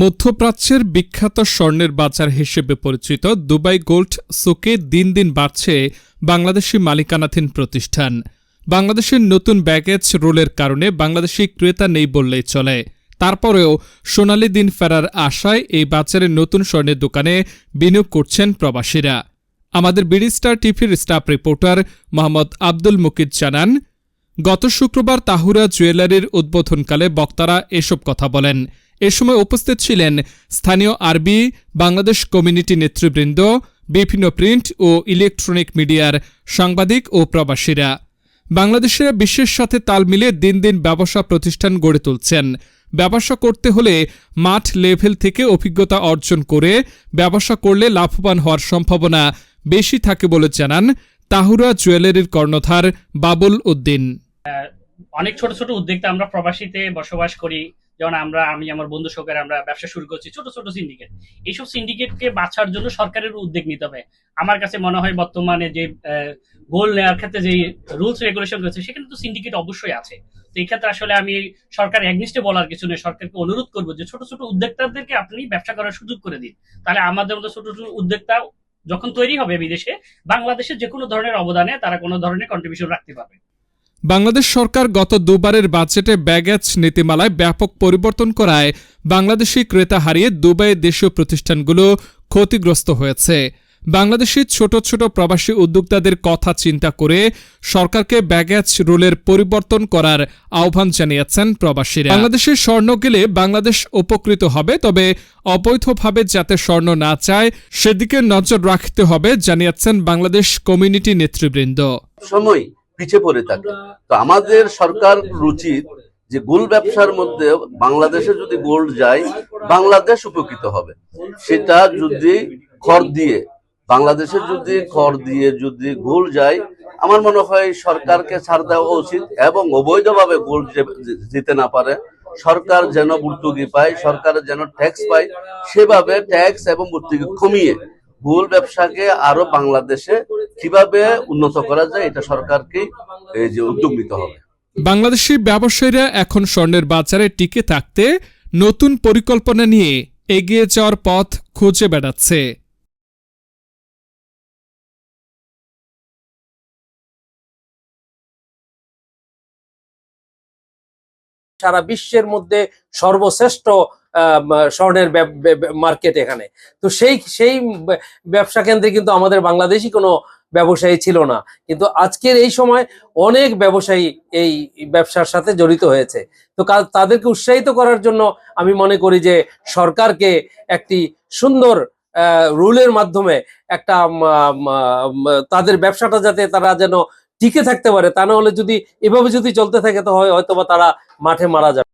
মধ্যপ্রাচ্যের বিখ্যাত স্বর্ণের বাজার হিসেবে পরিচিত দুবাই গোল্ড সুকে দিন দিন বাড়ছে বাংলাদেশি মালিকানাধীন প্রতিষ্ঠান। বাংলাদেশের নতুন ব্যাগেজ রুলের কারণে বাংলাদেশি ক্রেতা নেই বললেই চলে। তারপরেও সোনালি দিন ফেরার আশায় এই বাজারে নতুন স্বর্ণের দোকানে বিনিয়োগ করছেন প্রবাসীরা। আমাদের বিডি স্টার টিভির স্টাফ রিপোর্টার মোহাম্মদ আব্দুল মুকিদ জানান, গত শুক্রবার তাহুরা জুয়েলারির উদ্বোধনকালে বক্তারা এসব কথা বলেন। এ সময় উপস্থিত ছিলেন স্থানীয় আরবি, বাংলাদেশ কমিউনিটি নেতৃবৃন্দ, বিভিন্ন প্রিন্ট ও ইলেকট্রনিক মিডিয়ার সাংবাদিক ও প্রবাসীরা। বাংলাদেশের বিশ্বের সাথে তাল মিলে দিন দিন ব্যবসা প্রতিষ্ঠান গড়ে তুলছেন। ব্যবসা করতে হলে মাঠ লেভেল থেকে অভিজ্ঞতা অর্জন করে ব্যবসা করলে লাভবান হওয়ার সম্ভাবনা বেশি থাকে বলে জানান তাহুরা জুয়েলারির কর্ণধার বাবুল উদ্দিন। অনেক ছোট ছোট উদ্যোক্তা আমরা প্রবাসীতে বসবাস করি। যেমন আমরা, আমি, আমার বন্ধু সহকারে আমরা ব্যবসা শুরু করছি, ছোট ছোট সিন্ডিকেট এইসব সিন্ডিকেটকে বাঁচার জন্য সরকারের উদ্যোগ নিতে হবে। আমার কাছে মনে হয় বর্তমানে যে গোল নেওয়ার ক্ষেত্রে যে রুলস রেগুলেশন রয়েছে, সেখানে তো সিন্ডিকেট অবশ্যই আছে। তো এই ক্ষেত্রে আসলে আমি সরকার একনিষ্ঠে বলার কিছু নেই। সরকারকে অনুরোধ করব যে, ছোট ছোট উদ্যোক্তাদেরকে আপনি ব্যবসা করার সুযোগ করে দিন। তাহলে আমাদের মতো ছোট ছোট উদ্যোক্তা যখন তৈরি হবে বিদেশে বাংলাদেশের যে কোনো ধরনের অবদানে তারা কোনো ধরনের কন্ট্রিবিউশন রাখতে পারবে। বাংলাদেশ সরকার গত দুবারের বাজেটে ব্যাগেজ নীতিমালায় ব্যাপক পরিবর্তন করায় বাংলাদেশি ক্রেতা হারিয়ে দুবাইয়ের দেশীয় প্রতিষ্ঠানগুলো ক্ষতিগ্রস্ত হয়েছে। বাংলাদেশি ছোট ছোট প্রবাসী উদ্যোক্তাদের কথা চিন্তা করে সরকারকে ব্যাগেজ রুলের পরিবর্তন করার আহ্বান জানিয়েছেন প্রবাসীরা। বাংলাদেশে স্বর্ণ গেলে বাংলাদেশ উপকৃত হবে, তবে অবৈধভাবে যাতে স্বর্ণ না চায়, সেদিকে নজর রাখতে হবে, জানিয়েছেন বাংলাদেশ কমিউনিটি নেতৃবৃন্দ। সময় পিছিয়ে পড়ে থাকে। তো আমাদের সরকার উচিত যে গোল্ড ব্যবসার মধ্যে বাংলাদেশে যদি গোল্ড যায় বাংলাদেশ উপকৃত হবে। সেটা যদি খর দিয়ে বাংলাদেশে যদি খর দিয়ে যদি গোল্ড যায় আমার মনে হয় সরকারকে ছাড় দেওয়া উচিত এবং অবৈধভাবে গোল্ড যেতে না পারে সরকার যেন ভর্তুকি পায় সরকার যেন ট্যাক্স পায় সেভাবে ট্যাক্স এবং ভর্তুকি কমিয়ে ভুল ব্যবসাকে আরও বাংলাদেশে কীভাবে উন্নত করা যায় এটা সরকারকে এই যে উদ্যোগ নিতে হবে। বাংলাদেশি ব্যবসায়ীরা এখন স্বর্ণের বাজারে টিকে থাকতে নতুন পরিকল্পনা নিয়ে এগিয়ে যাওয়ার পথ খুঁজে বেড়াচ্ছে। সারা বিশ্বের মধ্যে সর্বশ্রেষ্ঠ স্বর্ণের মার্কেট এখানে। তো সেই সেই ব্যবসা কেন্দ্রে কিন্তু আমাদের বাংলাদেশি কোনো ব্যবসায়ী ছিল না। কিন্তু আজকের এই সময় অনেক ব্যবসায়ী এই ব্যবসার সাথে জড়িত হয়েছে। তো তাদেরকে উৎসাহিত করার জন্য আমি মনে করি যে সরকারকে একটি সুন্দর রুলের মাধ্যমে একটা তাদের ব্যবসাটা যাতে তারা যেন টিকে থাকতে পারে, তা না হলে যদি এভাবে যদি চলতে থাকে, তো হয় হয়তো বা তারা মাঠে মারা যাবে।